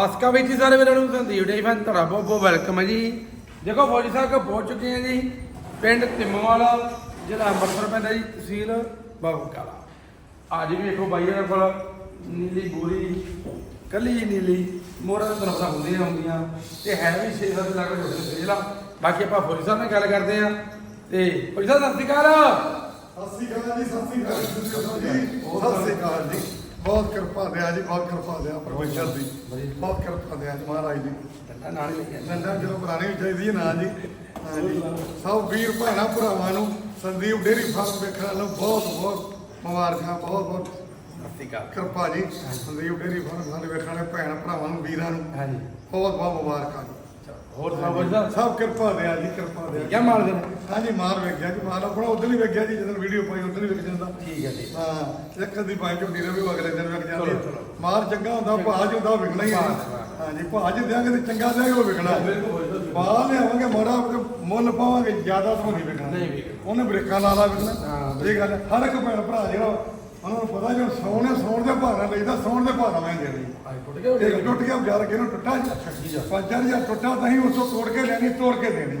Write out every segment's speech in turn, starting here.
ਆਸਕਾ ਵਿੱਚ ਸਾਰੇ ਵੀਰਾਂ ਨੂੰ ਸੰਦੀਪ ਡੇ ਫੈਨ ਤੁਹਾਡਾ ਬਹੁਤ ਬਹੁਤ ਵੈਲਕਮ ਹੈ ਜੀ। ਦੇਖੋ ਫੌਜੀ ਸਾਹਿਬ ਕੋ ਪਹੁੰਚ ਚੁੱਕੇ ਹਾਂ ਜੀ। ਪਿੰਡ ਤਿੰਮਵਾਲਾ ਜ਼ਿਲ੍ਹਾ ਅੰਮ੍ਰਿਤਸਰ ਪੈਂਦਾ ਜੀ ਤਹਿਸੀਲ ਬਾਬੂਕਾਲਾ ਅੱਜ ਵੀ ਵੇਖੋ ਬਾਈ ਇਹਨਾਂ ਕੋਲ ਨੀਲੀ ਬੂਰੀ ਕੱਲੀ ਜੀ ਨੀਲੀ ਮੋਹਰਾਂ ਦਾ ਤਰਫਾ ਹੁੰਦੀਆਂ ਹੁੰਦੀਆਂ ਤੇ ਹੈ ਵੀ 6-7 ਲੱਖ ਛੋਟੇ ਸੇਲਾ ਬਾਕੀ ਆਪਾਂ ਫੌਜੀ ਸਾਹਿਬ ਨਾਲ ਗੱਲ ਕਰਦੇ ਆ ਤੇ ਫੌਜੀ ਸਾਹਿਬ ਸਤਿ ਸ਼੍ਰੀ ਅਕਾਲ। ਸਤਿ ਸ੍ਰੀ ਅਕਾਲ ਜੀ ਸਤਿ ਸ੍ਰੀ ਅਕਾਲ ਜੀ। ਸਤਿ ਸ੍ਰੀ ਅਕਾਲ ਜੀ। ਬਹੁਤ ਕਿਰਪਾ ਦਿਆ ਜੀ ਬਹੁਤ ਕਿਰਪਾ ਦਿਆ ਪਰਮੇਸ਼ਰ ਦੀ ਬਹੁਤ ਕਿਰਪਾ ਦਿਆ ਜੀ ਮਹਾਰਾਜ ਦੀ ਠੰਡਾ ਨਾਲ ਨੰਦਾ ਜਦੋਂ ਵੀ ਚਾਹੀਦੀ ਹੈ ਨਾ ਜੀ। ਸਭ ਵੀਰ ਭੈਣਾਂ ਭਰਾਵਾਂ ਨੂੰ ਸੰਦੀਪ ਡੇਰੀ ਫਾਰਮ ਵੇਖਣ ਵਾਲੋਂ ਬਹੁਤ ਬਹੁਤ ਮੁਬਾਰਕਾਂ ਬਹੁਤ ਬਹੁਤ ਕਿਰਪਾ ਜੀ। ਸੰਦੀਪ ਡੇਰੀ ਫਾਰਮ ਸਾਡੇ ਵੇਖਣ ਵਾਲੇ ਭੈਣ ਭਰਾਵਾਂ ਨੂੰ ਵੀਰਾਂ ਨੂੰ ਬਹੁਤ ਬਹੁਤ ਮੁਬਾਰਕਾਂ ਹੋਰ ਫੌਜੀ ਸਾਹਿਬ ਸਭ ਕਿਰਪਾ ਦਿਆ ਜੀ ਕਿਰਪਾ ਦਿਆ ਕਿਆ ਮਾਲ ਦੇ ਹਾਂਜੀ ਮਾਰ ਵੇਖ ਗਿਆ ਜੀ ਮਾਰ ਆਪਣਾ ਉਦੋਂ ਹੀ ਵੇਖ ਗਿਆ ਜੀ ਜਦੋਂ ਵੀਡੀਓ ਪਾਈ ਉਦੋਂ ਹੀ ਵੇਖ ਜਾਂਦਾ। ਠੀਕ ਹੈ ਜੀ। ਹਾਂ ਇੱਕ ਅੱਧੀ ਬਾਈ ਝੋਟੀ ਰਵੀ ਅਗਲੇ ਦਿਨ ਵਿਕ ਜਾਂਦੀ ਹੈ। ਮਾਰ ਚੰਗਾ ਹੁੰਦਾ ਭਾਜ ਹੁੰਦਾ ਵਿਕਣਾ ਹੀ ਹੈ ਹਾਂਜੀ ਭਾਜ ਦਿਆਂਗੇ ਤੇ ਚੰਗਾ ਦਿਆਂਗੇ ਉਹ ਵਿਕਣਾ। ਬਾਹਰ ਲਿਆਵਾਂਗੇ ਮਾੜਾ ਮੁੱਲ ਪਾਵਾਂਗੇ ਜ਼ਿਆਦਾ ਤਾਂ ਨਹੀਂ ਵਿਕਣਾ। ਨਹੀਂ ਵਿਕਣਾ। ਉਹਨੇ ਬ੍ਰੇਕਾਂ ਲਾ ਲਾ ਵਿਕਣਾ। ਇਹ ਗੱਲ ਹੈ। ਹਰ ਇੱਕ ਭੈਣ ਭਰਾ ਜਿਹੜਾ ਉਹਨਾਂ ਨੂੰ ਪਤਾ ਜੋ ਸੌਣੇ ਸੌਣ ਦੇ ਭਾਅ ਨਾਲ ਲਈਦਾ ਸੌਣ ਦੇ ਭਾਅ ਨਾਲ ਮੈਂ ਦੇਣੀ। ਟੁੱਟ ਗਿਆ ਇੱਕ ਟੁੱਟ ਗਿਆ ਵਿਚਾਰ ਕੇ ਨੂੰ ਟੁੱਟਾ। ਪੰਜ ਹਜ਼ਾਰ ਟੁੱਟਾ ਤਾਂ ਹੀ ਉਸੋਂ ਤੋੜ ਕੇ ਲੈਣੀ ਤੋੜ ਕੇ ਦੇਣੀ।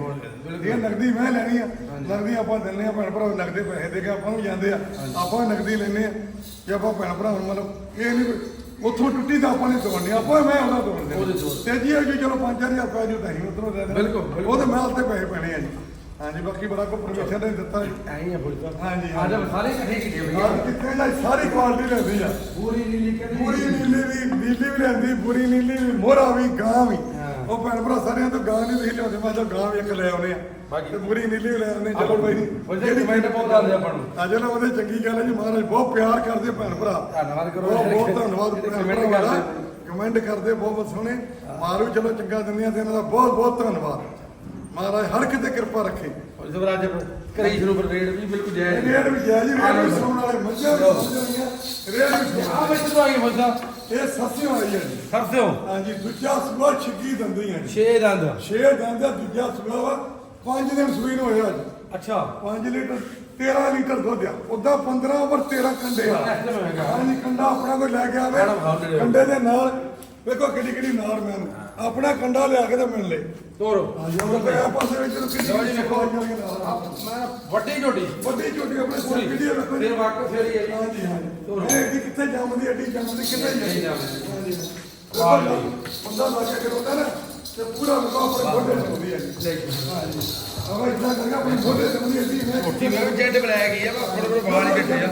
ਇਹ ਨਗਦੀ ਮੈਂ ਲੈਣੀ ਆ ਨਗਦੀ ਆਪਾਂ ਦਿੰਨੇ ਆ ਭੈਣ ਭਰਾ ਨਗਦੇ ਪੈਸੇ ਦੇ ਕੇ ਆਪਾਂ ਨੂੰ ਜਾਂਦੇ ਆ। ਆਪਾਂ ਨਗਦੀ ਲੈਨੇ ਆ। ਜੇ ਆਪਾਂ ਭੈਣ ਭਰਾ ਨੂੰ ਮਤਲਬ ਇਹ ਨਹੀਂ ਉੱਥੋਂ ਟੁੱਟੀ ਤਾਂ ਆਪਾਂ ਨੇ ਤੋੜਨੀ ਆਪਾਂ ਮੈਂ ਉਹਦਾ ਤੋੜਦੇ ਉਹਦੇ ਤੋੜ। ਤੇ ਜੀ ਇਹ ਚਲੋ 5000 ਰੁਪਏ ਜੋ ਤਾਂ ਹੀ ਉਧਰੋਂ ਦੇ ਦੇਣਾ। ਬਿਲਕੁਲ। ਉਹਦੇ ਤੇ ਪੈਸੇ ਪੈਣੇ ਆ ਜੀ। ਹਾਂਜੀ ਬਾਕੀ ਬੜਾ ਕੋ ਪਰਮੇਸ਼ਰ ਨੇ ਦਿੱਤਾ ਜੀ। ਐਂ ਹੀ ਆ ਸਾਹਿਬ। ਹਾਂਜੀ, ਅੱਜ ਹਾਂਜੀ। ਸਾਰੇ ਇਕੱਠੇ ਕੀਤੇ ਹੋਏ ਨਾਲ ਆ ਕਿੱਥੇ ਜਾ ਸਾਰੀ ਕੁਆਲਿਟੀ ਲੈਂਦੀ ਆ। ਪੂਰੀ ਨੀਲੀ ਕਦੀ ਪੂਰੀ ਨੀਲੀ ਵੀ ਨੀਲੀ ਵੀ ਲੈਂਦੀ ਪੂਰੀ ਨੀਲੀ ਵੀ ਮੋਹਰਾ ਵੀ ਗਾਂ ਵੀ। ਉਹ ਭੈਣ ਭਰਾ ਸਾਰਿਆਂ ਤੋਂ ਗਾਂ ਨਹੀਂ ਤੁਸੀਂ ਲਿਆਉਂਦੇ ਮੈਂ ਤਾਂ ਗਾਂ ਵੀ ਇੱਕ ਲੈ ਆਉਨੇ ਆ। ਬਾਕੀ- ਤੇ ਪੂਰੀ ਨੀਲੀ ਲੈ ਆਉਨੇ ਚਲੋ ਕੋਈ ਉਹ ਜਿਹੜੇ ਕਮੈਂਟ ਬਹੁਤ ਆਉਂਦੇ ਆਪਾਂ ਨੂੰ। ਆ ਚਲੋ ਉਹਦੇ ਚੰਗੀ ਗੱਲ ਹੈ ਜੀ ਮਹਾਰਾਜ ਬਹੁਤ ਪਿਆਰ ਕਰਦੇ ਭੈਣ ਭਰਾ। ਧੰਨਵਾਦ ਕਰੋ ਬਹੁਤ ਧੰਨਵਾਦ ਦਾ ਕਰਦੇ। ਕਮੈਂਟ ਕਰਦੇ ਬਹੁਤ ਬਹੁਤ ਸੋਹਣੇ। ਮਾਰੂ ਚਲੋ ਚੰਗਾ ਦਿੰਦੀਆਂ ਤੇ ਇਹਨਾਂ ਦਾ ਬਹੁਤ ਬਹੁਤ ਧੰਨਵਾਦ। ਮਹਾਰਾਜ ਹਰ ਕਿਤੇ ਕਿਰਪਾ ਰੱਖੇ। ਅੱਜ ਕਰੀ ਸ਼ੁਰੂ ਪਰ ਰੇਟ ਵੀ ਬਿਲਕੁਲ ਜਾਇਜ਼ ਰੇਡ ਵੀ ਜਾਇਜ਼ ਜੀ ਵੀ ਸੁਣਨ ਵਾਲੇ ਮੱਝਾਂ ਵੀ ਸਮਝਣੀਆਂ ਰੇਡ ਵੀ ਆ ਵਿੱਚ ਤੋਂ ਸਾਹਿਬ ਇਹ ਸੱਸੀ ਵਾਲੀ ਹੈ ਜੀ। ਸਰਸਿਓ ਹਾਂਜੀ ਦੂਜਾ ਸੂਆ ਛਿੱਗੀ ਦੰਦੀ ਹੈ ਜੀ। 6 ਦੰਦ ਛੇ ਦੰਦ ਦਾ ਦੂਜਾ ਸੂਆ 5 ਦਿਨ ਸੂਈ ਨੂੰ ਹੋਇਆ ਅੱਜ ਅੱਛਾ। 5 ਲੀਟਰ 13 ਲੀਟਰ ਦੁੱਧ ਆ। ਉਦਾਂ 15 ਓਵਰ 13 ਕੰਡੇ ਆ। ਹਾਂਜੀ ਕੰਡਾ ਆਪਣਾ ਕੋਈ ਲੈ ਕੇ ਆਵੇ। ਕੰਡੇ ਦੇ ਨਾਲ ਵੇਖੋ ਕਿੱਡੀ ਕਿੱਡੀ ਨਾਰ ਮੈਨੂੰ ਆਪਣਾ ਕੰਡਾ ਲਿਆ ਕੇ ਤੇ ਮਿਲ ਲੈ ਤੋਰੋ। ਹਾਂਜੀ ਉਹ ਤੇ ਆ ਪਾਸੇ ਵਿੱਚ ਕਿੱਡੀ ਲਓ ਜੀ ਵੇਖੋ। ਮੈਂ ਵੱਡੀ ਝੋਟੀ। ਵੱਡੀ ਛੋਟੀ ਆਪਣੇ ਪੂਰੀ। ਸਿਰ ਵੀਡੀਓ ਜੀ। ਫਿਰ ਵਾਕਫ ਫੇਰੀ ਹੈ ਜੀ। ਹਾਂਜੀ ਹਾਂਜੀ। ਤੋਰੋ। ਇਹ ਕਿੱਥੇ ਜੰਮਦੀ ਐਡੀ ਜੰਮਦੀ ਕਿੱਥੇ ਨਹੀਂ ਜਾਂਦੀ। ਹਾਂਜੀ। ਬੰਦਾ ਲਾ ਕੇ ਕਰੋਦਾ ਨਾ ਤੇ ਪੂਰਾ ਲਗਾ ਆਪਣੇ ਗੋਡੇ ਤੇ ਹੁੰਦੀ ਹੈ ਜੀ। ਹਾਂਜੀ। ਆਵਾ ਇਦਾਂ ਕਰਕੇ ਆਪਣੇ ਗੋਡੇ ਤੇ ਹੁੰਦੀ ਜੀ ਮੈਂ ਝੋਟੀ ਮੈਂ ਜੈਡ ਬਲੈਕ ਹੀ ਆ ਥੋੜੇ ਥੋੜੇ ਵਾਲ ਹੀ ਕੱਟੇ ਆ।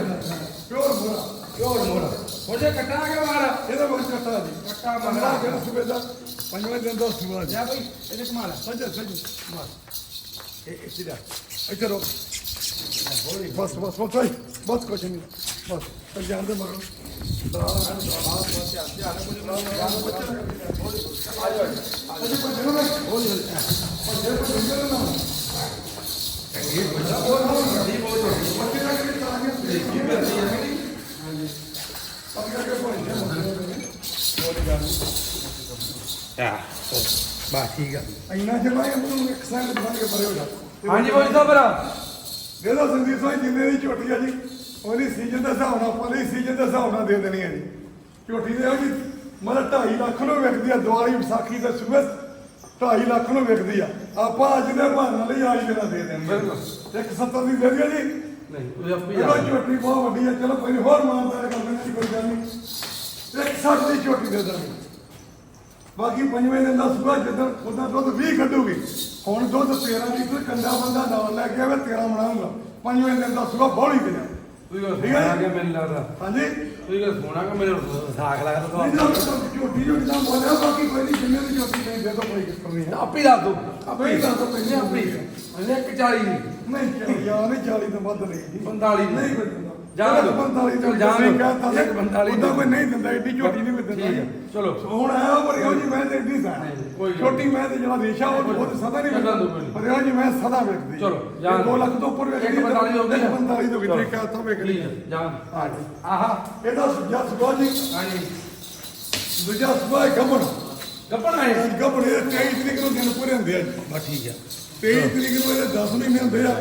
ਪਿਓਰ ਮੋਰਾ ਪਿਓਰ ਮੋਰਾ ਹੋ ਜਾ ਕੱਟਾ ਕੇ ਵਾਲ। ਇਹਦਾ ਮਨ ਕੱਟਾ ਜੀ। ਕੱਟਾ ਪੰਦਰਾਂ ਮੰਗਲਾ ਦਿਨ ਸਵੇਰ ਦਾ ਪੰਜਵੇਂ ਦਿਨ ਦਾ ਸੁਬਾਹ ਜੀ ਬਈ ਇਹਦੇ ਕਮਾਲ ਸੱਜੇ ਸੱਜੇ ਬਸ ਇਹ ਇਹ ਸਿੱਧਾ ਇੱਥੇ ਰੋ ਬਸ ਬਸ ਬਸ ਭਾਈ ਬਸ ਕੁਛ ਨਹੀਂ ਬਸ ਤੇ ਜਾਣ ਦੇ ਮਰੋ ਬਾ ਠੀਕ ਆ ਇੰਨਾ ਜਮਾ ਇਹਨੂੰ ਇੱਕ ਸਾਈਡ ਬਣਾ ਕੇ ਪਰੇ ਹੋ ਜਾ। ਹਾਂਜੀ ਬੋਲੀ ਸਾਹਿਬ ਭਰਾ। ਦੇ ਦੋ ਸੰਦੀਪ ਸਿੰਘ ਜਿੰਨੇ ਦੀ ਝੋਟੀ ਆ ਜੀ ਉਹਦੀ ਸੀਜ਼ਨ ਦੇ ਹਿਸਾਬ ਨਾਲ ਆਪਾਂ ਲਈ ਸੀਜ਼ਨ ਦੇ ਹਿਸਾਬ ਨਾਲ ਦੇ ਦੇਣੀ ਹੈ ਜੀ। ਝੋਟੀ ਦੇ ਉਹ ਜੀ ਮਤਲਬ 2.5 ਲੱਖ ਨੂੰ ਵਿਕਦੀ ਆ ਦਿਵਾਲੀ ਵਿਸਾਖੀ ਦੇ ਸੂਬੇ 2.5 ਲੱਖ ਨੂੰ ਵਿਕਦੀ ਆ। ਆਪਾਂ ਅੱਜ ਦੇ ਬਹਾਨਾ ਲਈ ਦੇ ਨਾਲ ਦੇ ਦੇਣੀ ਬਿਲਕੁਲ। ਇੱਕ 70 ਦੀ ਦੇ ਦਿਓ ਜੀ। ਨਹੀਂ ਉਹ ਆਪੀ ਚਲੋ ਜਾ ਝੋਟੀ ਬਹੁਤ ਵੱਡੀ ਆ। ਚਲੋ ਕੋਈ ਹੋਰ ਮਾਨਦਾਰ ਕਰ ਦੇਣੀ ਕੋਈ ਗੱਲ ਨਹੀਂ ਇੱਕ 60 ਦੀ ਝੋਟੀ ਦੇ ਦਾਂਗੇ ਬਾਕੀ ਪੰਜਵੇਂ ਦਿਨ ਦਾ ਸੁਬਾ ਜਦੋਂ ਉਹਦਾ ਦੁੱਧ 20 ਕੱਢੂਗੀ ਹੁਣ ਦੁੱਧ 13 ਲੀਟਰ ਕੰਡਾ ਬੰਦਾ ਨਾਲ ਲੈ ਕੇ ਆਵੇ 13 ਬਣਾਉਂਗਾ ਪੰਜਵੇਂ ਦਿਨ ਦਾ ਸੁਬਾ ਬੌਲੀ ਤੇ ਤੂੰ ਇਹ ਸੋਣਾ ਕਿ ਮੈਨੂੰ ਲੱਗਦਾ। ਹਾਂਜੀ? ਤੂੰ ਇਹ ਸੋਣਾ ਕਿ ਮੇਰੇ ਸਾਖ ਲੱਗਦਾ ਨਹੀਂ ਤਾਂ ਤਾਂ ਝੋਟੀ ਝੋਟੀ ਦਾ ਬੋਲਿਆ ਬਾਕੀ ਕੋਈ ਨਹੀਂ ਜਿੰਨੇ ਦੀ ਝੋਟੀ ਨਹੀਂ ਦੇ ਦੋ ਕੋਈ ਚੱਕਰ ਨਹੀਂ ਆਪੀ ਦੱਸ ਦੋ ਆਪੇ ਦੱਸ ਦਿਓ ਪਹਿਲੇ ਆਪੀ ਇਹਨੇ 140 ਦੀ ਨਹੀਂ। ਚੱਲ ਯਾਰ ਨਹੀਂ 40 ਤੋਂ ਵੱਧ ਨਹੀਂ। ਜੀ 45 ਨਹੀਂ ਕੋਈ ਦਿੰਦਾ ਜਾਣ ਦਿਓ। 45 ਚੱਲ ਜਾਣ ਦਿਓ। ਇੱਕ 45 ਉਹਦਾ ਕੋਈ ਨਹੀਂ ਦਿੰਦਾ ਏਡੀ ਝੋਟੀ ਨਹੀਂ ਕੋਈ ਦਿੰਦਾ ਠੀਕ ਹੈ, ਚਲੋ। ਹੁਣ ਆਇਆ ਪਰ ਇਹੋ ਜੀ ਮੈਂ ਤੇ ਏਡੀ ਸਾਂ। ਨਹੀਂ, ਕੋਈ ਗੱਲ ਛੋਟੀ ਮੈਂ ਤੇ ਜਿਹੜਾ ਰੇਸ਼ਾ ਉਹ ਉਹ ਤੇ ਸਦਾ ਨਹੀਂ ਚੱਲਣ ਦਿਓ ਵੇਚਦਾ ਕੋਈ ਨਹੀਂ। ਪਰ ਇਹੋ ਜੀ ਮੈਂ ਸਦਾ ਵੇਚਦੀ ਚਲੋ, ਜਾਣ 2 ਦਿਓ। ਲੱਖ ਤੋਂ ਉੱਪਰ ਵੇਚਦੀ ਇੱਕ 45 ਹੋ ਗਈ 45 ਤੋਂ ਵੀ ਠੀਕ ਹੈ ਤਾਂ ਵੇਚ ਲਈ। ਠੀਕ ਹੈ ਜਾਨ ਹਾਂਜੀ ਆਹਾ। ਇਹਦਾ ਸੁਜਾ ਸੁਭਾ ਜੀ। ਹਾਂਜੀ। ਦੂਜਾ ਸੁਭਾ ਹੈ ਗੱਬਣ। ਗੱਪਣ ਆਏ। ਗੱਬਣ ਇਹ 23 ਤਰੀਕ ਨੂੰ ਦਿਨ ਪੂਰੇ ਹੁੰਦੇ ਆ ਬਾ ਠੀਕ ਹੈ। 23 ਤਰੀਕ ਨੂੰ ਇਹਦੇ 10 ਮਹੀਨੇ ਹੁੰਦੇ ਆ।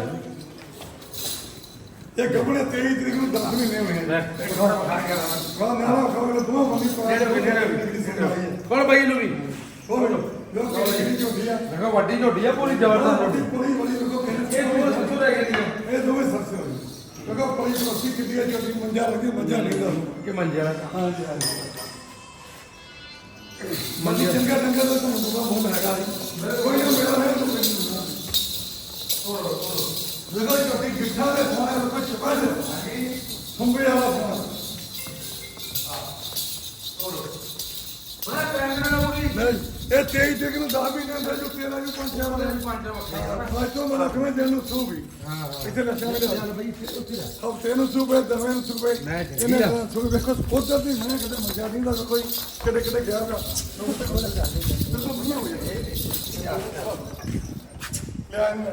ਇਹ ਗੱਬਣੇ 23 ਤਰੀਕ ਨੂੰ 10 ਮਹੀਨੇ ਹੋਏ ਆ। ਲੈ ਨਾ ਖਬਰ ਦੋ ਬੰਦੀ ਪਾ ਵੀ, ਜਿਹੜੇ ਵੀ। ਕੋਲ ਬਾਈ ਨੂੰ ਵੀ। ਹੋਰ ਜੋ ਕਿਹੜੀ ਝੋਟੀ ਆ? ਦੇਖੋ ਵੱਡੀ ਝੋਟੀ ਆ ਪੂਰੀ ਜ਼ਬਰਦਸਤ ਵੱਡੀ ਝੋਟੀ ਪੂਰੀ ਬੜੀ ਦੇਖੋ ਇਹ ਦੋਵੇਂ ਸੱਸੂ ਰਹਿ ਗਏ ਨੇ ਇਹ ਦੋਵੇਂ ਹੋਏ ਦੇਖੋ ਪੂਰੀ ਸਰਸੀ ਕਿੱਡੀ ਆ ਝੋਟੀ ਮੰਜਾ ਲੱਗੀ ਮੰਜਾ ਨਹੀਂ ਦਾ ਕਿ ਮੰਜੇ? ਵਾਲਾ ਹਾਂਜੀ ਹਾਂਜੀ। ਮੰਜੀ। ਚੰਗਾ ਚੰਗਾ ਤਾਂ ਤੁਹਾਨੂੰ ਬਹੁਤ ਹੈਗਾ। ਜੀ ਕੋਈ ਨਾ ਮੇਰਾ ਹੈ ਤਾਂ ਦੇਖੋ ਝੋਟੀ ਗਿੱਠਾ ਦੇ ਸਾਰੇ ਕੁਝ ਛਪਾ ਦੇ ਖੰਬੇ ਵਾਲਾ ਫੋਨ ਬੜਾ ਟਾਈਮ ਨਾਲ ਪੂਰੀ ਨਹੀਂ, ਇਹ ਤੇਈ ਤੱਕ ਨੂੰ 10 ਮਹੀਨੇ ਅੰਦਰ ਜੋ ਤੇਰਾ ਵੀ ਪੰਜ ਚਾਰ ਵਾਲੇ ਪੰਜ ਬਾਅਦੋਂ ਮਲਾ ਕਿਵੇਂ ਦਿਨ ਨੂੰ ਸੂ ਵੀ ਇੱਥੇ ਲੱਛਾਂ ਦੇ ਸਭ ਤੈਨੂੰ ਸੂਬੇ ਦਵੇਂ ਨੂੰ ਸੂਬੇ ਮੈਂ ਚੱਲੀ ਇਹਨੇ। ਸੂਬੇ ਵੇਖੋ ਉਧਰ ਦੀ ਮੈਂ ਕਦੇ ਮਜਾ ਨਹੀਂ ਦਾ ਕੋਈ ਕਿਤੇ ਕਿਤੇ ਗਿਆ ਗਾ ਬਿਲਕੁਲ ਵਧੀਆ ਹੋ ਗਿਆ ਲੈ ਇਹਨੂੰ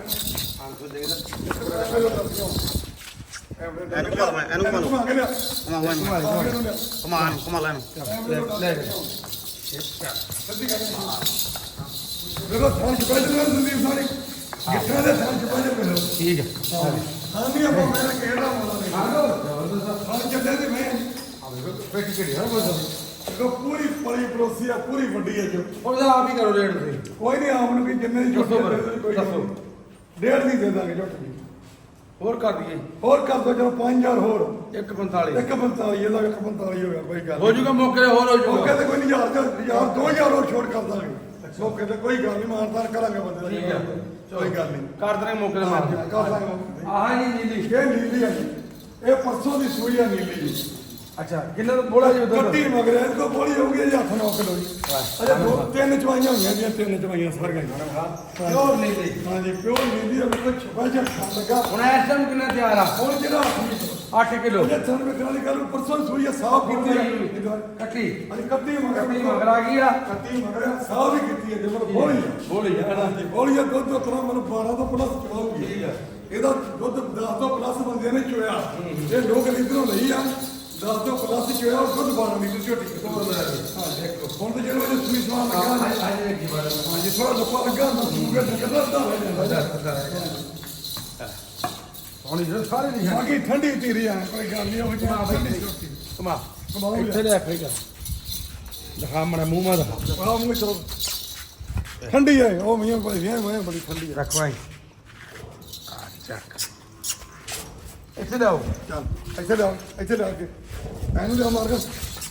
ਇਹਨੂੰ ਘੁਮਾ ਲਓ, ਇਹਨੂੰ ਘੁਮਾ ਲਓ। ਘੁਮਾ ਕੇ ਲਿਆ। ਘੁਮਾ ਇਹਨੂੰ ਘੁਮਾ ਕੇ ਲਿਆ। ਘੁਮਾ ਇਹਨੂੰ ਘੁਮਾ ਲੈ ਇਹਨੂੰ ਲੈ ਲੈ ਸਿੱਧੀ ਕਰ ਵੇਖੋ ਥਾਂ ਚ ਬੈਠ ਨਾ ਸੰਦੀਪ ਸਾਰੀ ਗਿੱਠਾਂ ਦੇ ਥਾਂ ਚ ਬੈਠ ਮੇਰੇ ਠੀਕ ਹੈ ਹਾਂ ਨਹੀਂ ਆਪਾਂ ਮੇਰਾ ਕਿਹੜਾ ਮੋਲਾ ਨਹੀਂ ਹਾਂ ਚੱਲੇ ਤੇ ਮੈਂ ਬੈਠੀ ਕਿਹੜੀ ਹਾਂ ਬਸ ਦੇਖੋ ਪੂਰੀ ਪਲੀ ਪਰੋਸੀ ਆ ਪੂਰੀ ਵੱਡੀ ਹੈ ਜੋ। ਤਾਂ ਆਪ ਹੀ ਕਰੋ ਰੇਟ ਤੁਸੀਂ। ਕੋਈ ਨਹੀਂ ਆਪ ਨੂੰ ਵੀ ਜਿੰਨੇ ਦੀ ਝੋਟੀ ਦੱਸੋ ਦੇ ਦੇ ਕੋਈ ਦੱਸੋ। ਨਹੀਂ। ਡੇਢ ਦੀ ਦੇ ਦਾਂਗੇ ਝੋਟੀ ਹੋਰ ਕਰ ਦਈਏ। ਹੋਰ ਕਰ ਦੋ ਚਲੋ 5000 ਹੋਰ। 145 ਇੱਕ 45 ਇਹਦਾ ਇੱਕ 45 ਹੋ ਗਿਆ ਕੋਈ ਗੱਲ ਹੋ ਜੂਗਾ ਮੌਕੇ ਹੋਰ ਹੋ ਮੌਕੇ ਜੂਗਾ ਤੇ ਕੋਈ ਨਹੀਂ ਹਜ਼ਾਰ ਹਜ਼ਾਰ 2000 ਹੋਰ ਛੋੜ ਕਰ ਦਾਂਗੇ। ਮੌਕੇ ਤੇ ਕੋਈ ਗੱਲ ਨਹੀਂ ਮਾਨਤਾਨ ਕਰਾਂਗੇ ਬੰਦੇ ਦਾ। ਠੀਕ ਹੈ ਕੋਈ ਗੱਲ ਨਹੀਂ। ਕਰ ਦਰੇ ਮੌਕੇ ਤੇ ਮਾਰ ਹਾਂ, ਕਰ ਦਾਂਗੇ ਆਹ ਜੀ ਨੀਲੀ। ਇਹ ਨੀਲੀ ਜੀ। ਇਹ ਪਰਸੋਂ ਦੀ ਸੂਈ ਆ ਨੀਲੀ ਜੀ। ਅੱਛਾ ਕਿੰਨਾ ਬੋਲਾ ਜੀ ਉਧਰ ਕੱਟੀ ਮਗਰ ਇਹ ਕੋ ਬੋਲੀ ਹੋਊਗੀ ਜੀ ਹੱਥ ਨੌ ਕਿਲੋ ਜੀ ਅਜੇ ਦੋ ਤਿੰਨ ਚਵਾਈਆਂ ਹੋਈਆਂ ਜੀ ਤਿੰਨ ਚਵਾਈਆਂ ਸਾਰੀਆਂ ਪਿਓਰ ਨੀਲੀ ਹਾਂਜੀ ਪਿਓ ਨੀਲੀ ਆ ਬਿਲਕੁਲ ਛਪਾ ਜਿਹਾ ਖਾਣ ਲੱਗਾ। ਹੁਣ ਇਸ ਟਾਈਮ ਕਿੰਨਾ ਤਿਆਰ ਆ? ਹੁਣ ਜਿਹੜਾ 8 ਕਿਲੋ। ਇਹ ਥਣ ਵੇਖਣ ਵਾਲੀ ਗੱਲ ਪਰਸੋਂ ਸੂਈ ਸਾਫ਼ ਕੀਤੀ ਆ। ਕੱਟੀ। ਅਜੀ ਕੱਟੀ ਮਗਰ। ਕੱਟੀ ਮਗਰ ਆ ਗਈ ਆ। ਕੱਟੀ ਮਗਰ ਸਾਫ਼ ਹੀ ਕੀਤੀ ਹੈ ਜਿਵੇਂ ਬੋਲੀ ਬੋਲੀ ਆ ਬੋਲੀ ਆ ਦੁੱਧ ਉਤਰਾ ਮੈਨੂੰ 12 ਤੋਂ ਪਲੱਸ ਚਵਾਉਗੀ। ਇਹਦਾ ਦੁੱਧ 10 ਤੋਂ ਪਲੱਸ ਬੰਦੇ ਨੇ ਚੋਇਆ। ਇਹ ਲੋਕ ਇਧਰੋਂ ਲਈ ਆ। 10 ਤੋਂ ਪਲੱਸ ਚੋਇਆ ਉਹ ਦੁੱਧ 12 ਲੀਟਰ ਝੋਟੀ ਤੋਂ ਹਾਂ ਦੇਖੋ ਹੁਣ ਤੇ ਜਿਹੜਾ ਇਹ ਸੂਈ ਸਵਾਲ ਲੱਗਾ ਨਾ, ਅੱਜ ਦੇਖੀ ਬੜਾ ਹਾਂਜੀ ਥੋੜਾ ਲੱਪਾ ਲੱਗਾ ਨਾ ਸੂਗੇ ਨਿਕਲਦਾ ਤਾਂ ਹੋ ਹੁਣ ਇਹ ਸਾਰੇ ਨਹੀਂ ਹੈ ਬਾਕੀ ਠੰਡੀ ਧੀਰੀ ਆ ਕੋਈ ਗੱਲ ਨਹੀਂ ਉਹ ਜਿਹਾ ਠੰਡੀ ਝੋਟੀ ਕਮਾ ਕਮਾਓ ਇੱਥੇ ਲੈ ਫੇਗਾ ਦਿਖਾ ਮੜਾ ਮੂੰਹ ਮਾ ਦਿਖਾ ਆ ਮੂੰਹ ਚਲੋ ਠੰਡੀ ਹੈ ਉਹ ਮੀਆਂ ਕੋਈ ਵੀ ਮੈਂ ਬੜੀ ਠੰਡੀ ਹੈ ਰੱਖਵਾਈ ਆ ਚੱਕ ਇੱਥੇ ਲਿਆਓ ਚੱਲ ਇੱਥੇ ਲਿਆ ਇੱਥੇ ਕੇ ਇਹਨੂੰ ਲਿਆ ਮਾਰ ਕੇ।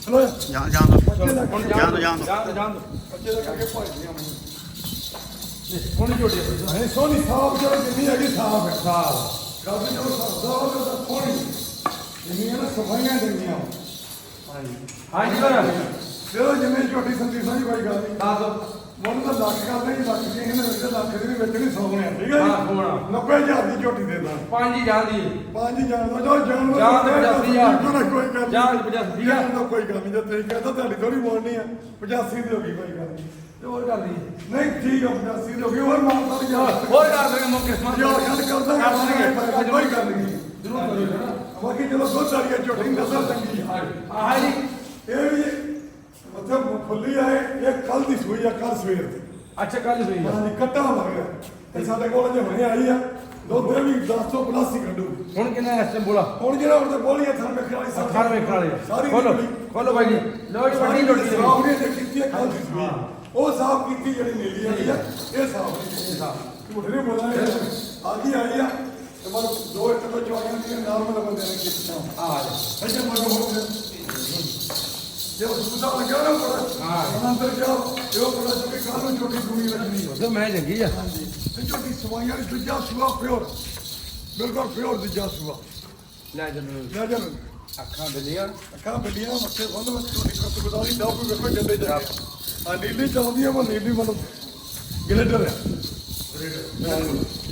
ਚਲੋ ਜਾਨ ਜਾਨ ਦੋ। ਦਾ ਹੁਣ ਜਾਣ। ਦਿਓ। ਜਾਣ ਦਿਓ, ਜਾਣ ਦਿਓ। ਬੱਚੇ ਦਾ ਕਰਕੇ ਭੱਜ ਗਿਆ ਹੁਣ। ਜੋੜੀ ਮੈਂ ਸੋਨੀ ਸਾਫ਼ ਚਲੋ ਜਿੰਨੀ ਹੈਗੀ ਸਾਫ਼ ਹੈ। ਸਾਲ ਗੱਲ ਵੀ ਚਲੋ ਸਾਫ਼ ਸਾਫ਼ ਹੈ ਤਾਂ ਥੋੜੀ ਜਿੰਨੀ ਹੈ ਨਾ ਸਫਾਈਆਂ ਦਿੰਦੀਆਂ। ਹਾਂਜੀ। ਸਰ। ਚਲੋ ਜਿੰਨੇ ਝੋਟੀ ਸੰਦੀਪ ਸਾਂ ਜੀ ਕੋਈ ਗੱਲ। ਨਹੀਂ ਦੱਸ ਮਨ ਤਾਂ ਲੱਖ ਕਰਦੇ ਨਹੀਂ ਲੱਖ ਦੀ ਇਹਨੇ ਵਿੱਚ ਲੱਖ ਦੇ ਵੀ ਵਿੱਚ ਨਹੀਂ ਸੌਣੇ ਠੀਕ ਹੈ ਹਾਂ, ਸੋਹਣਾ। 90000 ਦੀ ਝੋਟੀ ਦੇ ਦਾਂ। ਪੰਜ ਹੀ ਜਾਂਦੀ ਹੈ ਪੰਜ ਜਾਣ ਦਾ ਜੋ ਜਾਣ ਦਾ ਜਾਣ ਦਾ ਪਚਾਸੀ ਹਜ਼ਾਰ। ਕੋਈ ਗੱਲ ਨਹੀਂ। ਜਾਣ ਦਾ ਦਾ ਕੋਈ ਗੱਲ ਨਹੀਂ ਜੇ ਤੁਸੀਂ ਕਹਿੰਦਾ ਤੁਹਾਡੀ ਥੋੜੀ ਮੋੜਨੀ ਆ 85 ਦੀ ਹੋ ਗਈ ਕੋਈ ਗੱਲ ਨਹੀਂ। ਤੇ ਹੋਰ ਕਰ ਦਈਏ ਨਹੀਂ ਠੀਕ ਆ 85 ਦੀ ਹੋ ਗਈ ਹੋਰ ਮਾਰਦਾ ਨਹੀਂ ਜਾ। ਹੋਰ ਕਰ ਦੇਗੇ ਮੌਕੇ ਸਮਾਂ ਯਾਰ ਗੱਲ ਕਰਦਾ ਕਰ ਦੇਣਗੇ। ਕੋਈ ਗੱਲ ਨਹੀਂ ਜ਼ਰੂਰ ਕਰੋ ਬਾਕੀ ਜਦੋਂ ਵਾਲੀ ਆ ਝੋਟੀ ਨਸਲ ਚੰਗੀ ਆ। ਆਹ ਜੀ। ਇਹ ਵੀ ਉੱਥੇ ਫੁੱਲੀ ਆਏ ਇਹ ਕੱਲ ਦੀ ਸੂਈ ਆ ਕੱਲ ਸਵੇਰ ਦੀ। ਅੱਛਾ ਕੱਲ ਹੋਈ ਆ। ਹਾਂਜੀ ਕੱਟਾ ਲੱਗ ਗਿਆ ਤੇ ਸਾਡੇ ਕੋਲ ਜੇ ਹੁਣੇ ਆਈ ਆ। ਦੁੱਧ ਇਹ ਵੀ 10 ਤੋਂ ਪਲੱਸ ਹੀ ਕੱਢੂ। ਹੁਣ ਕਿੰਨਾ ਇਸ ਟਾਈਮ ਬੋਲਾ? ਹੁਣ ਜਿਹੜਾ ਹੁਣ ਤੇ ਬੋਲੀਆਂ ਥਾਂ ਵੇਖਣ ਵਾਲੀ ਸਾਰੀ- ਅੱਖਾਂ ਵੇਖਣ ਵਾਲੇ ਸਾਰੀ ਖੋਲੋ। ਖੋਲੋ ਬਾਈ ਜੀ। ਲਓ ਜੀ ਵੱਡੀ ਲੋਟੀ ਦੇ ਸਾਫ਼ ਨੇ ਜੇ ਕੀਤੀ ਹੈ ਕੱਲ ਦੀ ਸੂਈ। ਉਹ ਸਾਫ਼ ਕੀਤੀ ਜਿਹੜੀ ਨੀਲੀ ਆਈ ਆ ਇਹ ਸਾਫ਼ ਨਹੀਂ ਝੂਠ ਨਹੀਂ ਬੋਲਾਂਗੇ ਆ ਗਈ ਆਈ ਆ। ਤੇ ਮਨ ਦੋ ਇੱਕ ਤੋਂ ਚੌੜੀਆਂ ਦੀਆਂ ਨਾਰਮਲ ਬੰਦੇ ਨੇ ਕੀਤੀਆਂ। ਆ ਜਾ। ਅੱਛਾ ਮਨ ਹੋ ਗਿਆ ਜੇ ਉਹ ਸੁਦਾ ਲੱਗਾ ਨਾ ਬੜਾ ਹਾਂ। ਅੰਦਰ ਜਾਓ ਇਹ ਬੜਾ ਕਿ ਕੱਲ ਨੂੰ ਛੋਟੀ ਕੁੜੀ ਲੱਗਣੀ ਉਹ ਮੈਂ ਚੰਗੀ ਆ। ਹਾਂਜੀ। ਤੇ ਛੋਟੀ ਸਵਾਈਆਂ ਦੀ ਦੂਜਾ ਸੁਆ ਪਿਓਰ। ਬਿਲਕੁਲ ਪਿਓਰ ਦੂਜਾ ਸੁਆ। ਲੈ ਜਨੂੰ ਲੈ ਜਾ ਅੱਖਾਂ ਬਿੱਲੀਆਂ। ਅੱਖਾਂ ਬਿੱਲੀਆਂ ਮੱਥੇ ਬੰਦ ਵਿੱਚ ਛੋਟੀ ਕੱਟ ਬਦਾਲੀ ਦਾ ਵੀ ਵੇਖੋ ਜੰਦੇ ਜਾ ਆ ਨੀਲੀ ਚਾਉਂਦੀ ਆ ਮੈਂ ਨੀਲੀ ਮਨ ਗਲੇਟਰ ਆ।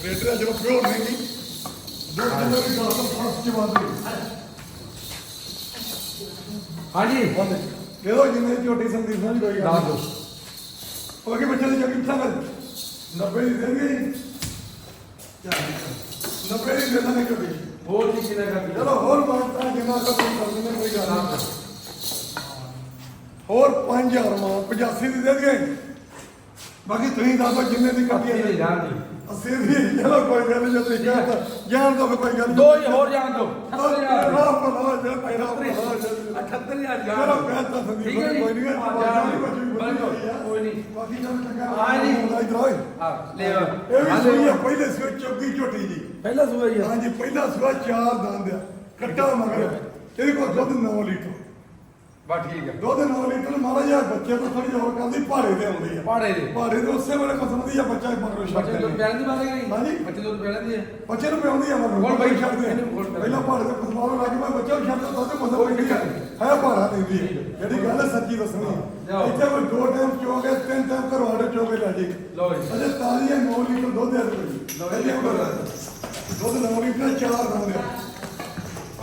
ਗਲੇਟਰ ਆ ਜਦੋਂ ਪਿਓਰ ਨਹੀਂ ਗੀ ਦੋ ਦਿਨ ਦੀ ਗੱਲ ਤੋਂ ਫ਼ਰਕ ਚ ਗਈ। ਹਾਂਜੀ। ਬੰਦ ਇਹੋ ਜਿੰਨੇ ਝੋਟੀ ਸੰਦੀਪ ਨਾਲ ਕੋਈ ਗੱਲ ਦੱਸ ਨਹੀਂ। ਦਿਓ। ਉਹ ਕਿ ਬੱਚੇ ਦੀ ਜਗੀ ਪਛਾਣ ਕਰ 90 ਦੀ ਦੇਣਗੇ ਜੀ। 90 ਦੀ ਦੇ ਦਾਂਗੇ ਝੋਟੀ। ਹੋਰ ਕੀ ਕਿਨਾ ਕਰ ਚਲੋ ਹੋਰ ਬਾਤਾਂ ਜਿੰਨਾ ਕਾ ਤੁਸੀਂ ਕਰ ਦਿੰਦੇ ਕੋਈ ਗੱਲ ਨਹੀਂ। ਹੋਰ 5000 ਮਾਂ 85 ਦੀ ਦੇ ਦਈਏ ਬਾਕੀ ਤੁਸੀਂ ਦੱਸੋ ਜਿੰਨੇ ਦੀ ਕੱਟੀ ਪੱਕੀ ਹੈ ਨਹੀਂ ਜਾਂਦੀ ਅਸੀਂ ਵੀ ਚਲੋ ਕੋਈ ਗੱਲ ਨਹੀਂ ਜਦੋਂ ਕਿਹਾ ਤਾਂ ਜਾਣ ਦੋ ਕੋਈ ਗੱਲ ਨਹੀਂ। ਦੋ ਹੀ ਹੋਰ ਜਾਣ ਦੋ। 70000 ਰਾਹ ਜੇ ਪੈਰਾ 78000 ਚਲੋ ਜਾਣ ਸੰਦੀਪ ਹੈ ਜੀ? ਕੋਈ ਨਹੀਂ ਹਾਂ, ਜਾਣ ਦਿਓ। ਕੋਈ ਨਹੀਂ। ਬਾਕੀ ਚੱਲ ਚੰਗਾ ਹਾਂ ਜੀ। ਇਧਰ ਹੋਏ ਆ ਲੈ ਵਾ ਇਹ ਵੀ ਪਹਿਲੇ ਚੌਕੀ ਝੋਟੀ ਜੀ। ਪਹਿਲਾ ਸੂਆ ਹੀ ਆ ਹਾਂਜੀ ਪਹਿਲਾ ਸਵਾ ਚਾਰ ਦੰਦ ਆ ਕੱਟਾ ਮਗਰ। ਇਹਦੇ ਕੋਲ ਦੁੱਧ 9 ਲੀਟਰ। ਬਾ ਠੀਕ ਆ। ਦੁੱਧ 9 ਲੀਟਰ ਮਾਰਾ ਜਿਹਾ ਬੱਚੇ ਤੋਂ ਥੋੜੀ ਹੋਰ ਕਰਦੀ ਭਾੜੇ ਤੇ ਆਉਂਦੀ ਆ। ਪਾੜੇ ਦੇ ਭਾੜੇ ਦੇ ਉਸੇ ਵੇਲੇ ਪਸੰਦੀ ਆ ਬੱਚਾ ਮਗਰੋਂ ਛੱਡ ਬੱਚੇ ਦੁੱਧ ਦਿੰਦੇ ਪੈਣ ਦੀ ਬਾਤ ਹੈ ਹਾਂਜੀ। ਨਹੀਂ ਬੱਚੇ ਦੁੱਧ ਪੈਣ ਦੀ ਹੈ ਬੱਚੇ ਨੂੰ ਪਿਆਉਂਦੀ ਆ ਮਗਰੋਂ ਹੁਣ ਬਈ ਛੱਡਦੇ ਆ। ਇਹਨੂੰ ਹੁਣ ਕਰ। ਪਹਿਲਾਂ ਭਾੜੇ ਤੇ ਪਸਮਾਰੋਂ ਲੱਗ ਪਿਆ ਬੱਚਾ ਵੀ ਛੱਡਦਾ ਦੁੱਧ ਪਸੰਦ ਕੋਈ ਨਹੀਂ। ਹੈ ਭਾੜਾ ਦਿੰਦੀ ਹੈ ਜਿਹੜੀ ਗੱਲ ਹੈ ਸੱਚੀ ਦੱਸਣੀ ਆ। ਇੱਥੇ ਕੋਈ ਦੋ ਟਾਈਮ ਚੋਗੇ ਤਿੰਨ ਟਾਈਮ ਘਰੋਂ ਆਡੇ ਚੋਗੇ ਲੈ ਜੀ ਲਓ ਜੀ। ਅਜੇ ਤਾਜ਼ੀ 9 ਲੀਟਰ ਦੁੱਧ ਆ ਕੋਈ ਲਓ ਜੀ। ਦੁੱਧ 9 ਲੀਟਰ ਚਾਰ ਦੰਦ ਆ।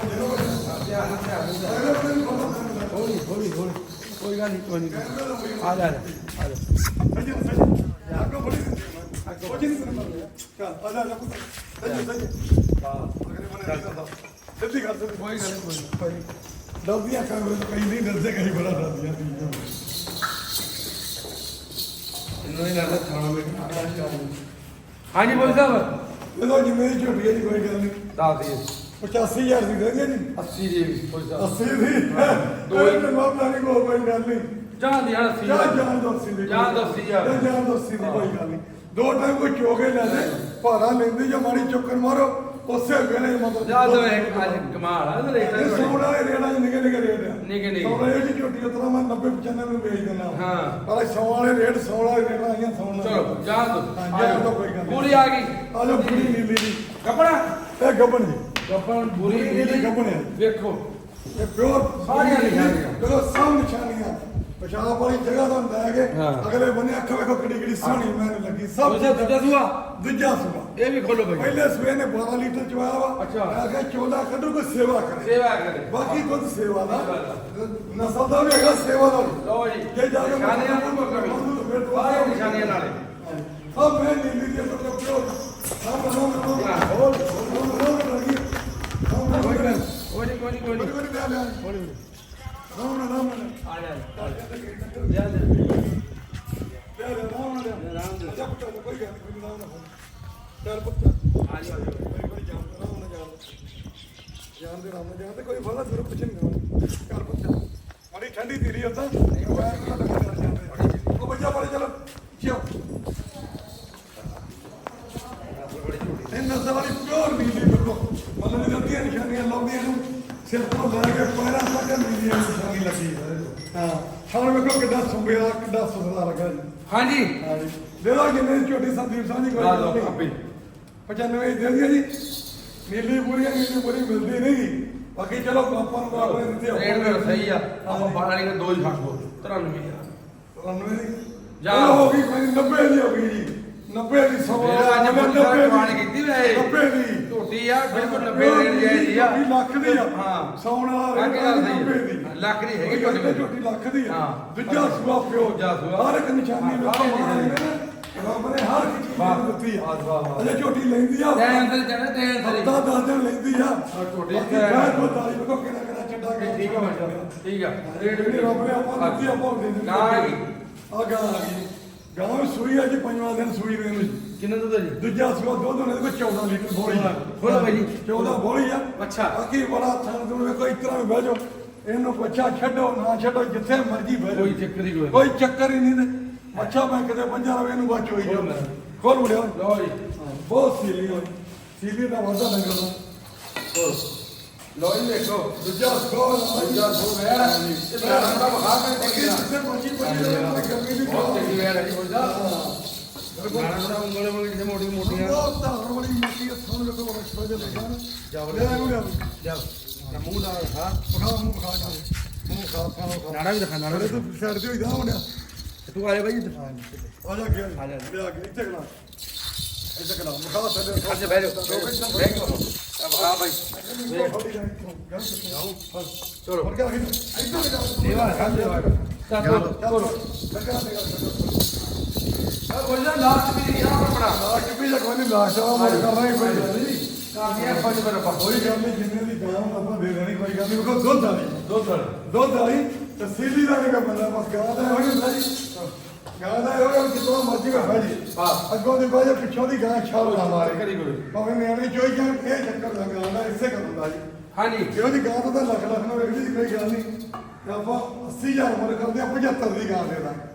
ਜਦੋਂ ਧਿਆਨ ਨਾਲ ਧਿਆਨ ਨਾਲ। ਅਗਲੇ ਨੂੰ ਨਹੀਂ ਹੌਲੀ ਹੌਲੀ। ਕੋਈ ਗੱਲ ਨਹੀਂ ਕੋਈ ਨਹੀਂ ਆ ਜਾ ਆ ਜਾ ਸੱਜੇ ਸੱਜੇ ਅੱਗੋਂ ਆ ਅੱਗੋਂ ਬੜੀ ਦਿੰਦੀ ਆ ਚੱਲ ਆ ਜਾ। ਜਾ ਸੱਜੇ ਸੱਜੇ ਅਗਲੇ ਬੰਨੇ ਚੱਲਦਾ ਸਿੱਧੀ ਕਰ ਸਿੱਧੀ ਕੋਈ ਗੱਲ ਨਹੀਂ ਕੋਈ ਨਹੀਂ, ਕੋਈ ਨਹੀਂ ਕਮਰੇ ਤੋਂ ਕਈ ਨਹੀਂ ਡਰਦੇ ਕਈ ਬੜਾ ਡਰਦੀਆਂ ਸੀ ਇਹਨੂੰ ਹੀ ਲੱਗਦਾ ਖਾਣਾ ਬੈਠਾ ਹਾਂਜੀ ਬੋਲ ਸਾਹਿਬ। ਜਦੋਂ ਜਿਵੇਂ ਦੀ ਝੋਟੀ ਹੈ ਜੀ ਕੋਈ ਗੱਲ ਨਹੀਂ ਦੱਸ ਦਈਏ। 85000 ਦੀ ਦੇ ਜੀ 80 ਦੀ ਸਾਹਿਬ 80 ਦੀ। ਕੋਈ ਤੇ ਮਾਮਲਾ ਨਹੀਂ ਕੋਈ ਕੋਈ ਗੱਲ ਨਹੀਂ ਜਾਨ ਦੀ 80 ਜਾ ਜਾਨ ਦੋ 80 ਦੀ ਜਾਨ ਦੋ 80 ਹਜ਼ਾਰ। ਜਾ ਦੋ 80 ਦੀ ਕੋਈ ਗੱਲ ਨਹੀਂ। ਦੋ ਟਾਈਮ ਕੋਈ ਚੋਗੇ ਲੈ ਲੈ ਭਾਰਾ ਲੈਂਦੀ ਜਾਂ ਮਾੜੀ ਚੁੱਕਰ ਮਾਰੋ ਉਸੇ ਵੇਲੇ ਮਤਲਬ। ਜਾ ਦੋ ਇੱਕ ਅੱਜ ਕਮਾਲ ਆ ਤੇ ਰੇਟ ਇਹ ਸੋਨਾ ਇਹ ਰੇੜਾ ਨਿਕੇ ਨਿਕੇ ਰੇਟ ਆ। ਨਿੱਕੇ ਨਿੱਕੇ। ਸੋਨਾ ਇਹ ਜੀ ਝੋਟੀ ਉਤਰਾ ਮੈਂ 90 95 ਨੂੰ ਵੇਚ ਦਿੰਦਾ ਹਾਂ। ਪਰ ਸੌ ਵਾਲੇ ਰੇਟ ਸੌ ਵਾਲੇ ਰੇਟ ਆਈਆਂ ਸੌਣਾ ਚਲੋ ਜਾਨ ਦੋ। ਹਾਂ, ਜਾਣ ਦਿਓ, ਕੋਈ ਗੱਲ ਨਹੀਂ। ਪੂਰੀ ਆ ਗਈ। ਆ ਲੋ ਪੂਰੀ ਨੀਲੀ ਦੀ ਕਪੜਾ ਇਹ ਗੱਬਣ ਜੀ ਪੂਰੀ ਇਹ ਜਿਹੜੀ ਗੱਬਣ। ਹੈ ਵੇਖੋ। ਇਹ ਪਿਓਰ ਸਾਰੀਆਂ ਨਿਸ਼ਾਨੀਆਂ। ਜਦੋਂ ਸਭ ਨਿਸ਼ਾਨੀਆਂ। ਪਿਸ਼ਾਬ ਵਾਲੀ ਜਗ੍ਹਾ ਤੋਂ ਲੈ ਕੇ ਹਾਂ। ਅਗਲੇ ਬੰਨੇ ਅੱਖ ਵੇਖੋ ਕਿੱਡੀ ਕਿੱਡੀ ਸੋਹਣੀ ਮੈਨੂੰ ਲੱਗੀ। ਸਭ ਦੂਜਾ ਦੂਜਾ ਸੂਆ? ਦੂਜਾ ਸੁਬਾ ਇਹ ਵੀ ਖੋਲੋ ਭਾਈ ਪਹਿਲੇ ਸਵੇਰ ਨੇ 12 ਲੀਟਰ ਚਵਾਇਆ ਵਾ। ਅੱਛਾ। ਮੈਂ ਕਿਹਾ 14 ਕੱਢੂ ਕੋਈ ਸੇਵਾ ਕਰੇ। ਸੇਵਾ ਕਰੇ। ਬਾਕੀ ਦੁੱਧ ਸੇਵਾ ਦਾ। ਨਸਲ ਦਾ ਵੀ ਹੈਗਾ ਸੇਵਾ ਦਾ ਲਓ ਜੀ। ਜੇ ਜਾ ਕੇ ਨਿਸ਼ਾਨੀਆਂ ਨੂੰ ਪਕੜੋ ਬਾਹਰ ਨਿਸ਼ਾਨੀਆਂ ਨਾਲੇ ਸਭ ਮੈਂ ਨੀਲੀ ਦੀ ਮਤਲਬ ਪਿਓ ਸਭ ਕੋਈ ਨਹੀਂ ਕੋਈ ਨਹੀਂ ਕੋਈ ਬੜੀ ਨਹੀਂ ਬੜੀ ਗੱਲ ਹੈ ਹੌਲੀ ਹੌਲੀ ਰਾਮ ਰਾਮ। ਆ ਜਾ ਜਾ। ਜਾ ਲੈ ਲੈ ਰਾਮ ਰਾਮ। ਰਾਮ ਦੇ। ਜਾ ਪੁੱਤ ਕੋਈ ਗੱਲ ਨਹੀਂ ਕੋਈ ਰਾਮ ਰਾਮ ਚੱਲ ਪੁੱਤ। ਆ ਜਾ ਆ ਜਾ। ਬੜੀ ਬੜੀ ਜਾਨ ਰਾਮ ਨਾਲ ਜਾਨ ਜਾਨ ਦੇ ਰਾਮ ਜਾਨ ਤੇ ਕੋਈ ਫਲਾ ਜ਼ਰੂਰ ਪੁੱਛ ਨਹੀਂ ਕਰ ਪੁੱਤ। ਬੜੀ ਠੰਡੀ ਤੇਰੀ ਹੁੰਦਾ ਉਹ ਬੱਚਾ ਪੜੇ ਚਲੋ। ਚਿਓ ਇਹ ਨਜ਼ਰ ਵਾਲੀ ਪਿਓਰ ਨੀਲੀ ਬਿਲਕੁਲ ਮਤਲਬ ਇਹ ਅੱਧੀਆਂ ਨਿਸ਼ਾਨੀਆਂ ਲਾਉਂਦੀਆਂ ਨੂੰ ਸਿਰ ਤੋਂ ਲੈ ਕੇ ਪੈਰਾਂ ਤੱਕ ਨੀਲੀ ਨਿਸ਼ਾਨੀ ਲੱਗੀ ਹੈ। ਹਾਂ। ਹੁਣ ਵੇਖੋ ਕਿੱਡਾ ਸੁੰਬਿਆ ਕਿੱਡਾ ਸੁਧਰਾ ਲੱਗਾ ਜੀ। ਹਾਂਜੀ। ਹਾਂਜੀ ਦੇ ਲੋ ਜਿੰਨੇ ਛੋਟੀ ਸੰਦੀਪ ਕੋਈ ਲਾ ਗੱਲ ਲਓ ਨਹੀਂ। ਆਪੇ 95 ਦੇ ਦਿਆ ਜੀ। ਨੀਲੀ ਪੂਰੀਆਂ ਨੀਲੀ ਪੂਰੀ ਮਿਲਦੀ ਨਹੀਂ ਬਾਕੀ ਚਲੋ ਆਪਾਂ ਨੂੰ ਆਪਣੇ ਦਿੱਤੇ ਰੇਟ ਮੇਰਾ ਸਹੀ ਆ। ਆਪਾਂ ਬਾਹਰ ਵਾਲੀ ਦਾ ਦੋ ਹੀ ਖਾ ਲਓ 93000 ਤੁਹਾਨੂੰ ਨਹੀਂ ਜਾ। ਚਲੋ ਹੋ ਗਈ ਕੋਈ 90 ਦੀ ਹੋ ਗਈ ਜੀ। 90 ਦੀ ਸੌ ਮੇਰਾ ਅੱਜ ਮੁੰਡਾ ਜਵਾਨ ਕੀਤੀ ਵੇ। 90 ਦੀ। ਝੋਟੀ ਆ ਬਿਲਕੁਲ 90 ਰੇਟ ਜਾਇਜ਼ ਆ। ਝੋਟੀ ਲੱਖ ਦੀ ਆ। ਹਾਂ। ਸੌਣ ਵਾਲਾ ਲੱਖ ਰੇਟ ਗੱਲ ਆ ਸਹੀ ਆ। 90 ਦੀ। ਲੱਖ ਦੀ ਹੈਗੀ ਝੋਟੀ ਝੋਟੀ ਝੋਟੀ ਲੱਖ ਦੀ ਆ। ਹਾਂ। ਦੂਜਾ ਸੂਆ ਪਿਓ। ਦੂਜਾ ਸੂਆ। ਹਰ ਇੱਕ ਨਿਸ਼ਾਨੀ ਹਾਂ, ਵੇਖੋ ਹਰ ਮਾਰ ਇੱਕ ਨੇ। ਰੱਬ ਨੇ ਹਰ ਇੱਕ ਚੀਜ਼ ਵਾਹ। ਦਿੱਤੀ ਆ। ਵਾਹ, ਵਾਹ, ਵਾਹ। ਅਜੇ ਝੋਟੀ ਲੈਂਦੀ ਆ। ਤੈਂ ਅੰਦਰ ਜਾਣਾ ਤੈਂ ਅੰਦਰ ਹਫਤਾ ਦਸ ਦਿਨ ਲੈਂਦੀ ਆ। ਝੋਟੀ ਬਾਕੀ ਤੇ- ਮੈਂ ਕੋ ਤਾਲੀ ਵੇਖੋ ਕਿਹੜਾ ਕਿਹੜਾ ਚੱਡਾ ਗਿਆ ਠੀਕ ਆ ਬੱਚਾ ਠੀਕ ਆ। ਰੇਟ ਜਿਹੜੀ ਰੱਬ ਨੇ ਆਪਾਂ ਦਿੱਤੀ ਆਪਾਂ ਨੂੰ ਦੇ ਨਾ ਆ ਗਾਂ ਆ ਗਈ। ਗਾਂ ਵੀ ਸੂਈ ਆ ਜੀ ਪੰਜਵਾਂ ਦਿਨ ਸੂਈ ਦੇ ਨੂੰ ਕਿੰਨੇ ਦੁੱਧ ਆ ਜੀ? ਦੂਜਾ ਸੂਆ ਦੁੱਧ ਨੇ ਕੋਈ 14 ਲੀਟਰ ਬੋਲੀ ਆ ਖੋਲੋ ਬਾਈ ਜੀ। 14 ਬੋਲੀ ਆ ਅੱਛਾ। ਬਾਕੀ ਬੜਾ ਥਾਂ ਤੋਂ ਵੇਖੋ ਇਸ ਤਰ੍ਹਾਂ ਬਹਿ ਜਾਓ। ਇਹਨੂੰ ਬੱਚਾ ਛੱਡੋ ਨਾ ਛੱਡੋ ਜਿੱਥੇ ਮਰਜ਼ੀ ਬਹਿ ਜਾਓ। ਕੋਈ ਚੱਕਰ ਹੀ ਕੋਈ। ਕੋਈ ਚੱਕਰ ਹੀ ਨਹੀਂ ਤੇ ਬੱਚਾ ਮੈਂ ਕਿਤੇ ਪੰਜਾ ਰਵੇ ਇਹਨੂੰ ਬਾਅਦ ਚੋਈ ਜਾਓ ਖੋਲ ਲੈ। ਮੁੜਿਆ ਲਓ ਜੀ। ਬਹੁਤ ਸੀਲੀ ਹੋਈ ਸੀਲੀ ਦਾ ਵਾਧਾ ਨਗਰ ਦਾ ਲਓ ਜੀ ਵੇਖੋ ਦੂਜਾ ਸਕੋਰ ਦੂਜਾ ਸੋ ਵੈਰ ਇਹ ਬੜਾ ਵਖਾ ਕੇ ਜਿੱਥੇ ਮਰਜ਼ੀ ਜਾਓ ਗਰਮੀ ਦੀ ਬਹੁਤ ਚੰਗੀ ਹੈ। ਜੀ ਨਾੜਾ ਵੀ ਦਿਖਾ ਨਾੜਾ ਨਾਲੇ ਵੀ ਤੂੰ ਸਾਈਡ ਤੇ ਹੋਈ ਜਾ ਮੁੰਡਿਆ ਤੂੰ ਆ ਜਾ ਬਾਈ ਇੱਧਰ ਆ ਜਾ ਗਿਆ ਆ ਜਾ। ਲਿਆ ਕੇ ਇੱਥੇ ਖੜਾ ਇੱਥੇ ਖੜਾ ਬਖਾ ਥੱਲੇ ਅੱਛਾ ਬਹਿ ਜਾਓ ਬਹਿ ਜਾਓ ਆ ਬਾਈ ਚਲੋ ਹੋਰ ਕਿਆ ਹੈ ਇੱਥੇ ਜਾ ਸੇਵਾ ਹੈ ਸੇਵਾ ਚੱਲ ਲੱਗਾ ਆ ਬੋਲਦਾ ਲਾਸਟ ਵੀ ਨਹੀਂ ਆ ਆਪਣਾ। ਕਿ ਵੀ ਕੋਈ ਨਹੀਂ ਲਾਸ਼ ਆ ਮੈਂ ਕਰਨਾ ਹੀ ਕੋਈ ਗੱਲ ਨਹੀਂ। ਕਾਫੀਆਂ ਪੰਜ ਪਰ ਆਪਾਂ। ਕੋਈ ਗੱਲ ਨਹੀਂ ਜਿੰਨੇ ਦੀ ਗਾਂ ਆਪਾਂ ਦੇ ਦੇਣੀ ਕੋਈ ਗੱਲ ਨਹੀਂ। ਉਹ ਦੁੱਧ ਵਾਲੀ। ਦੋ ਥੜ ਦੁੱਧ ਵਾਲੀ ਤੇ ਸੀਲੀ ਦਾ ਵੀ ਬੰਦਾ ਬਸ ਗਾਂ ਦਾ ਹੋਈ ਹੁੰਦਾ ਜੀ। ਗਾਂ ਦਾ ਇਹੋ ਜਿਹਾ ਜਿੱਦੋਂ ਮਰਜ਼ੀ ਵੇਖਾ ਜੀ। ਬਸ। ਅੱਗੋਂ ਦੀ ਬਾਜੇ ਪਿੱਛੋਂ ਦੀ ਗਾਂ ਛਾਲ ਨਾ ਮਾਰੇ। ਕਰੀ ਕੋਈ। ਭਾਵੇਂ ਨਿਆਣੇ ਚੋਈ ਜਾਣ ਇਹ ਚੱਕਰ ਦਾ ਗਾਂ ਦਾ ਇਸੇ ਕਰ ਹੁੰਦਾ ਜੀ। ਹਾਂਜੀ। ਜੇ ਉਹਦੀ ਗਾਂ ਤੋਂ ਲੱਖ ਲੱਖ ਨੂੰ ਵੇਖਦੀ ਕੋਈ ਗੱਲ ਨਹੀਂ। ਆਪਾਂ 80000 ਉਮਰ ਕਰਦੇ ਆ 75 ਦੀ ਗਾਂ ਦੇ ਦਾਂਗੇ।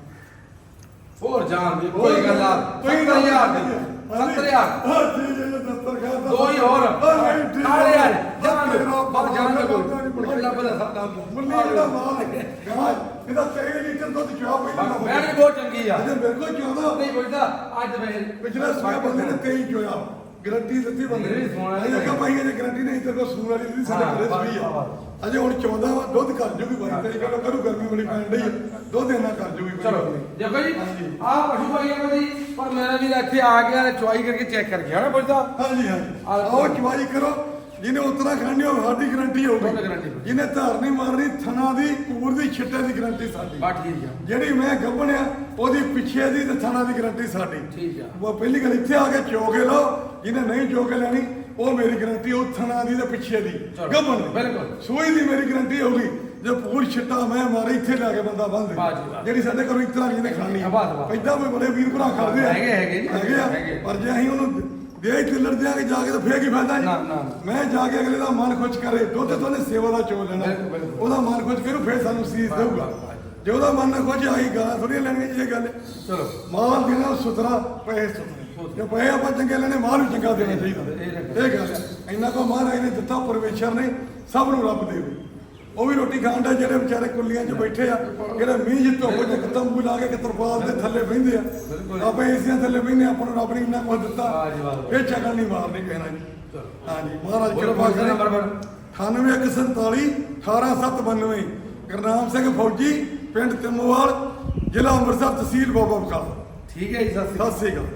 ਹੋਰ ਜਾਣ ਦੀ ਕੋਈ ਗੱਲ ਆ 70000 ਦੀ 70000 ਹਾਂ ਜੀ ਜੀ ਦਸਤਰ ਖਾ ਦੋ ਹੀ ਹੋਰ। ਨਾਲੇ ਯਾਰ ਜਾਣ ਦੇ ਬਾਹਰ ਜਾਣ ਦੇ ਕੋਈ। ਕੋਈ ਲੱਭ ਲੈ ਸਕਦਾ ਮੁੰਨੀ ਜਿਹੜਾ ਮਾਲ ਹੈ। ਗਾਂ ਇਹਦਾ 3 ਲੀਟਰ ਦੁੱਧ ਚੁਆ ਪਈ ਮੈਂ ਵੀ ਬਹੁਤ ਚੰਗੀ ਆ। ਅਜੇ ਮੇਰੇ ਕੋਲ ਚੁਆਦਾ ਨਹੀਂ ਪੁੱਛਦਾ ਅੱਜ ਮੈਂ ਪਿਛਲੇ ਸਾਲ ਬੰਦੇ ਨੇ 23 ਚੋਇਆ ਗਰੰਟੀ ਦਿੱਤੀ ਬੰਦੇ ਨਹੀਂ, ਸੋਹਣਾ ਨਹੀਂ। ਕਾ ਭਾਈ ਅਜੇ ਗਰੰਟੀ ਨਹੀਂ ਤੇ ਕੋ ਸੂਰ ਵਾਲੀ ਦਿੱਤੀ ਸਾਡੇ ਬਸ, ਸਹੀ ਆ। ਅਜੇ ਹੁਣ 14 ਵਾ ਦੁੱਧ ਕਰ ਜੂਗੀ ਬਾਈ ਤੇਰੀ ਗੱਲ ਕਰੂ ਗਰਮੀ ਬੜੀ ਪੈਣ ਡਈ ਆ। ਦੁੱਧ ਇੰਨਾ ਕਰ ਜੂਗੀ ਚਲੋ। ਦੇਖੋ ਜੀ ਹਾਂਜੀ। ਆਹ ਪਸ਼ੂ ਭਾਈਆਂ ਕੋ ਜੀ ਪਰ ਮੇਰਾ ਵੀ ਇੱਥੇ ਆ ਗਿਆ ਤੇ ਚੁਆਈ ਕਰਕੇ ਚੈੱਕ ਕਰ ਗਿਆ ਨਾ ਪੁੱਛਦਾ। ਹਾਂਜੀ ਹਾਂਜੀ। ਆਹ ਆਓ ਚਵਾਈ ਕਰੋ ਜਿਹਨੇ ਉਤਰਾਖੰਡ ਹੋ ਸਾਡੀ ਗਰੰਟੀ ਦੁੱਧ ਹੋਊਗੀ guarantee। ਜਿਹਨੇ ਧਾਰ ਨਹੀਂ ਮਾਰਨੀ ਥਣਾ ਦੀ ਕੂਰ ਦੀ ਛਿੱਟੇ ਦੀ ਗਰੰਟੀ ਸਾਡੀ। ਬਾ ਠੀਕ ਆ। ਜਿਹੜੀ ਮੈਂ ਗੱਭਣਿਆ ਉਹਦੀ ਪਿੱਛੇ ਦੀ ਤੇ ਥਣਾ ਦੀ ਗਰੰਟੀ ਸਾਡੀ। ਠੀਕ ਆ। ਉਹ ਪਹਿਲੀ ਗੱਲ ਇੱਥੇ ਆ ਕੇ ਚੋਕੇ ਲਓ ਜਿਹਨੇ ਨਹੀਂ ਚੋਕੇ ਲੈਣੀ ਉਹ ਮੇਰੀ ਗਰੰਟੀ ਉਹ ਥਣਾ ਦੀ ਤੇ ਪਿੱਛੇ ਦੀ ਚਲੋ, ਦੀ। ਬਿਲਕੁਲ। ਸੂਈ ਦੀ ਮੇਰੀ ਗਰੰਟੀ ਹੋਊਗੀ ਜੇ ਪੂਰ ਛਿੱਟਾ ਮੈਂ ਮਾਰੇ ਇੱਥੇ ਲਿਆ ਕੇ ਬੰਦਾ ਬੰਦ। ਜਿਹੜੀ ਸਾਡੇ ਘਰੋਂ ਇਤਰਾ ਜਿਹਨੇ ਖਾਣੀ ਵਾਹ ਜੀ ਵਾਹ। ਪੈਦਾ ਕੋਈ ਬੜੇ ਵੀਰ ਭਰਾ ਕਰਦੇ ਆ ਹੈਗੇ, ਹੈਗੇ ਜੀ, ਹੈਗੇ ਹੈਗੇ। ਪਰ ਜੇ ਅਸੀਂ ਉਹਨੂੰ ਦੇ ਤਿੱਲੜ ਦਿਆਂਗੇ ਜਾ ਕੇ ਤਾਂ ਫੇਰ ਕੀ ਫਾਇਦਾ ਜੀ ਨਾ, ਨਾ, ਨਾ। ਮੈਂ ਜਾ ਕੇ ਅਗਲੇ ਦਾ ਮਨ ਖੁਸ਼ ਕਰੇ ਦੁੱਧ ਤੋਂ ਉਹਨੇ ਸੇਵਾ ਦਾ ਚੋ ਲੈਣਾ। ਉਹਦਾ ਮਨ ਖੁਸ਼ ਕਰੂ ਫੇਰ ਸਾਨੂੰ ਸੀਸ ਦੇਊਗਾ। ਜੇ ਉਹਦਾ ਮਨ ਨਾ ਆਈ ਗਾਲਾਂ ਥੋੜੀਆਂ ਲੈਣੀਆਂ ਜੀ ਗੱਲ। ਹੈ। ਚਲੋ। ਮਾਲ ਦੇਣਾ ਸੁਥਰਾ ਪੈਸੇ ਸੁਥਰੇ ਜੇ ਪੈਸੇ ਆਪਾਂ ਚੰਗੇ ਲੈਣੇ ਮਾਲ ਵੀ ਚੰਗਾ ਦੇਣਾ ਚਾਹੀਦਾ। ਇਹ ਗੱਲ। ਹੈ। ਇੰਨਾ ਕੋ ਮਹਾਰਾਜ ਨੇ ਦਿੱਤਾ ਪਰਮੇਸ਼ਰ ਨੇ ਸਭ ਨੂੰ ਰੱਬ ਦੇਵੇ ਉਹ ਵੀ ਰੋਟੀ ਖਾਣ ਦਾ ਜਿਹੜੇ ਵਿਚਾਰੇ ਕੁੱਲੀਆਂ 'ਚ ਬੈਠੇ ਆ ਜਿਹੜੇ ਮੀਂਹ ਜਿ ਧੁੱਪ 'ਚ ਤੰਬੂ ਲਾ ਕੇ ਤਰਪਾਲ ਦੇ ਥੱਲੇ ਬਹਿੰਦੇ ਆ। ਆਪਾਂ ਏਸੀਆਂ ਥੱਲੇ ਬਹਿੰਦੇ ਆਪਾਂ ਨੂੰ ਰੱਬ ਨੇ ਇੰਨਾ ਕੁਝ ਦਿੱਤਾ। ਜੀ। ਇਹ ਚੰਗਾ ਨਹੀਂ ਮਾਰਨੀ ਕਹਿਣਾ ਜੀ। ਹਾਂਜੀ ਮਹਾਰਾਜ ਕਿਰਪਾ ਕਰੇ। ਨੰਬਰ ਬੋਲੋ। 98147 18792 ਗੁਰਨਾਮ ਸਿੰਘ ਫੌਜੀ ਪਿੰਡ ਤਿੰਮੋਵਾਲ ਜ਼ਿਲ੍ਹਾ ਅੰਮ੍ਰਿਤਸਰ ਤਹਿਸੀਲ ਬਾਬਾ ਬਕਾਲਾ। ਠੀਕ ਹੈ ਜੀ ਸਤਿ ਸ਼੍ਰੀ ਅਕਾਲ। ਸਤਿ ਸ੍ਰੀ ਅਕਾਲ।